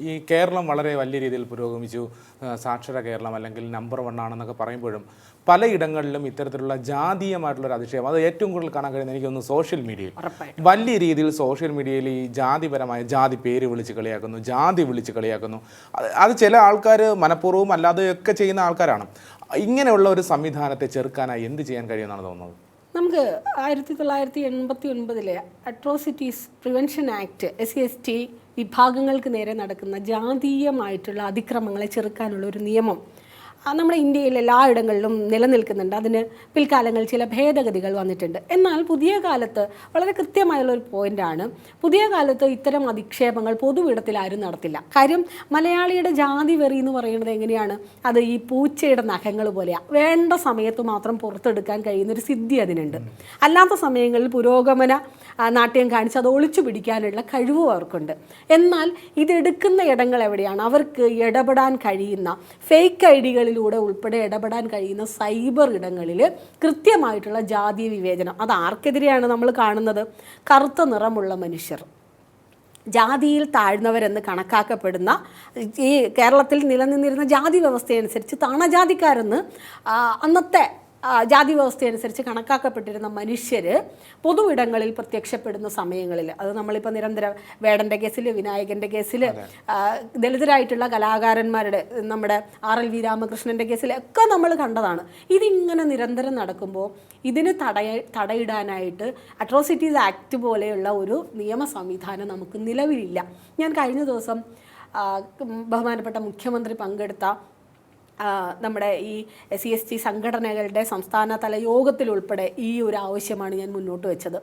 ഈ കേരളം വളരെ വലിയ രീതിയിൽ പുരോഗമിച്ചു. സാക്ഷര കേരളം അല്ലെങ്കിൽ നമ്പർ വൺ ആണെന്നൊക്കെ പറയുമ്പോഴും പലയിടങ്ങളിലും ഇത്തരത്തിലുള്ള ജാതീയമായിട്ടുള്ള ഒരു അധിക്ഷേപം അത് ഏറ്റവും കൂടുതൽ കാണാൻ കഴിയുന്നത് എനിക്കൊന്ന് സോഷ്യൽ മീഡിയയിൽ വലിയ രീതിയിൽ സോഷ്യൽ മീഡിയയിൽ ഈ ജാതിപരമായ ജാതി പേര് വിളിച്ച് കളിയാക്കുന്നു ജാതി വിളിച്ച് കളിയാക്കുന്നു. അത് അത് ചില ആൾക്കാർ മനഃപൂർവം അല്ലാതെയൊക്കെ ചെയ്യുന്ന ആൾക്കാരാണ്. ഇങ്ങനെയുള്ള ഒരു സംവിധാനത്തെ ചെറുക്കാനായി എന്ത് ചെയ്യാൻ കഴിയുമെന്നാണ് തോന്നുന്നത്? നമുക്ക് ആയിരത്തി തൊള്ളായിരത്തി എൺപത്തി ഒൻപതിലെ atrocities prevention act S C S T വിഭാഗങ്ങൾക്ക് നേരെ നടക്കുന്ന ജാതീയമായിട്ടുള്ള അതിക്രമങ്ങളെ ചെറുക്കാനുള്ള ഒരു നിയമം നമ്മുടെ ഇന്ത്യയിൽ എല്ലായിടങ്ങളിലും നിലനിൽക്കുന്നുണ്ട്. അതിന് പിൽക്കാലങ്ങളിൽ ചില ഭേദഗതികൾ വന്നിട്ടുണ്ട്. എന്നാൽ പുതിയ കാലത്ത് വളരെ കൃത്യമായുള്ള ഒരു പോയിന്റാണ് പുതിയ കാലത്ത് ഇത്തരം അധിക്ഷേപങ്ങൾ പൊതുവിടത്തിൽ ആരും നടത്തില്ല. കാര്യം മലയാളിയുടെ ജാതി വെറി എന്ന് പറയുന്നത് എങ്ങനെയാണ്? അത് ഈ പൂച്ചയുടെ നഖങ്ങൾ പോലെയാണ് വേണ്ട സമയത്ത് മാത്രം പുറത്തെടുക്കാൻ കഴിയുന്ന ഒരു സിദ്ധി അതിനുണ്ട്. അല്ലാത്ത സമയങ്ങളിൽ പുരോഗമന നാട്യം കാണിച്ച് അത് ഒളിച്ചു പിടിക്കാനുള്ള കഴിവും അവർക്കുണ്ട്. എന്നാൽ ഇതെടുക്കുന്ന ഇടങ്ങൾ എവിടെയാണ്? അവർക്ക് ഇടപെടാൻ കഴിയുന്ന ഫേക്ക് ഐ ഡികളിലൂടെ ഉൾപ്പെടെ ഇടപെടാൻ കഴിയുന്ന സൈബർ ഇടങ്ങളിൽ കൃത്യമായിട്ടുള്ള ജാതീയ വിവേചനം. അത് ആർക്കെതിരെയാണ് നമ്മൾ കാണുന്നത്? കറുത്ത നിറമുള്ള മനുഷ്യർ. ജാതിയിൽ താഴ്ന്നവരെന്ന് കണക്കാക്കപ്പെടുന്ന ഈ കേരളത്തിൽ നിലനിന്നിരുന്ന ജാതി വ്യവസ്ഥയനുസരിച്ച് താണജാതിക്കാരെന്ന് അന്നത്തെ ജാതി വ്യവസ്ഥയനുസരിച്ച് കണക്കാക്കപ്പെട്ടിരുന്ന മനുഷ്യർ പൊതുവിടങ്ങളിൽ പ്രത്യക്ഷപ്പെടുന്ന സമയങ്ങളിൽ അത് നമ്മളിപ്പോൾ നിരന്തരം വേടന്റെ കേസിൽ വിനായകന്റെ കേസിൽ ദളിതരായിട്ടുള്ള കലാകാരന്മാരുടെ നമ്മുടെ ആർ എൽ വി രാമകൃഷ്ണന്റെ കേസിലൊക്കെ നമ്മൾ കണ്ടതാണ്. ഇതിങ്ങനെ നിരന്തരം നടക്കുമ്പോൾ ഇതിന് തടയ തടയിടാനായിട്ട് അട്രോസിറ്റീസ് ആക്ട് പോലെയുള്ള ഒരു നിയമ സംവിധാനം നമുക്ക് നിലവിലില്ല. ഞാൻ കഴിഞ്ഞ ദിവസം ബഹുമാനപ്പെട്ട മുഖ്യമന്ത്രി പങ്കെടുത്ത നമ്മുടെ ഈ എസ് സി എസ് ടി സംഘടനകളുടെ സംസ്ഥാനതല യോഗത്തിൽ ഉൾപ്പെടെ ഈ ഒരു ആവശ്യമാണ് ഞാൻ മുന്നോട്ട് വെച്ചത്.